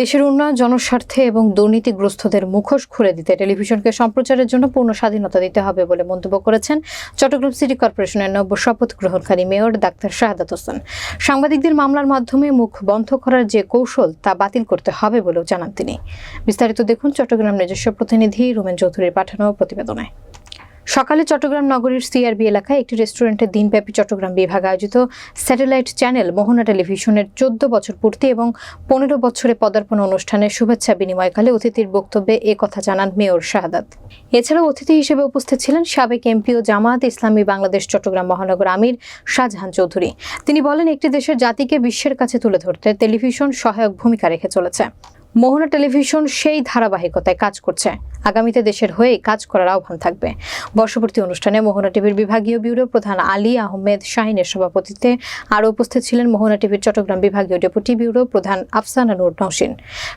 দেশের উন্নয়ন, জনস্বার্থে এবং দুর্নীতিগ্রস্তদের মুখোশ খুলে দিতে টেলিভিশনকে সম্প্রচারের জন্য পূর্ণ স্বাধীনতা দিতে হবে বলে মন্তব্য করেছেন চট্টগ্রাম সিটি কর্পোরেশনের নব্য শপথ গ্রহণকারী মেয়র ডাক্তার শাহাদাত হোসেন। সাংবাদিকদের মামলার মাধ্যমে মুখ বন্ধ করার যে কৌশল তা বাতিল করতে হবে বলেও জানান তিনি। বিস্তারিত দেখুন চট্টগ্রাম নিজস্ব প্রতিনিধি রুমেন চৌধুরীর পাঠানো প্রতিবেদনে। সকালে চট্টগ্রাম নগরীর সিআরবি এলাকায় একটি রেস্টুরেন্টে দিনব্যাপী চট্টগ্রাম বিভাগ আয়োজিত স্যাটেলাইট চ্যানেল মোহনা টেলিভিশনের চোদ্দ বছর পূর্তি এবং পনেরো বছরে পদার্পণ অনুষ্ঠানে শুভেচ্ছা বিনিময়কালে অতিথির বক্তব্যে এ কথা জানান মেয়র শাহাদাত। এছাড়াও অতিথি হিসেবে উপস্থিত ছিলেন সাবেক এমপি ও জামায়াত ইসলামী বাংলাদেশ চট্টগ্রাম মহানগর আমির শাহজাহান চৌধুরী। তিনি বলেন, একটি দেশের জাতিকে বিশ্বের কাছে তুলে ধরতে টেলিভিশন সহায়ক ভূমিকা রেখে চলেছে। মোহনা টেলিভিশন সেই ধারাবাহিকতায় কাজ করছে। আগামীতে দেশের হয়ে কাজ করার আহ্বান থাকবে। বর্ষপূর্তি অনুষ্ঠানে মোহনা টিভির বিভাগীয় ব্যুরো প্রধান আলী আহমেদ শাহিনের সভাপতিত্বে আরও উপস্থিত ছিলেন মোহনা টিভির চট্টগ্রাম বিভাগীয় ডেপুটি ব্যুরো প্রধান আফসানা নূর নওশিন।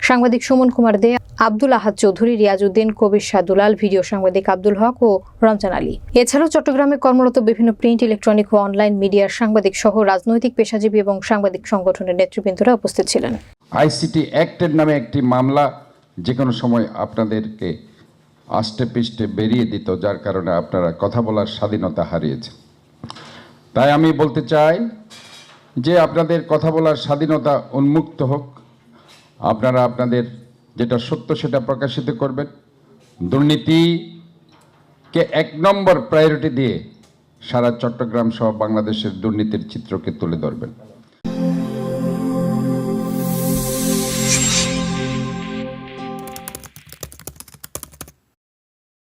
সাংবাদিক সুমন কুমার দে, আব্দুল আহাদ চৌধুরী, রিয়াজউদ্দিন, কবির শাহ দুলাল, ভিডিও সাংবাদিক আব্দুল হক ও রমজান আলী। এছাড়াও চট্টগ্রামে কর্মরত বিভিন্ন প্রিন্ট, ইলেকট্রনিক ও অনলাইন মিডিয়ার সাংবাদিক সহ রাজনৈতিক পেশাজীবী এবং সাংবাদিক সংগঠনের নেতৃবৃন্দরা উপস্থিত ছিলেন। আইসিটি অ্যাক্টের নামে একটি মামলা যে কোনো সময় আপনাদেরকে আষ্টে পৃষ্ঠে বেরিয়ে দিত, যার কারণে আপনারা কথা বলার স্বাধীনতা হারিয়েছেন। তাই আমি বলতে চাই যে আপনাদের কথা বলার স্বাধীনতা উন্মুক্ত হোক। আপনারা আপনাদের যেটা সত্য সেটা প্রকাশিত করবেন। দুর্নীতিকে এক নম্বর প্রায়োরিটি দিয়ে সারা চট্টগ্রাম সহ বাংলাদেশের দুর্নীতির চিত্রকে তুলে ধরবেন।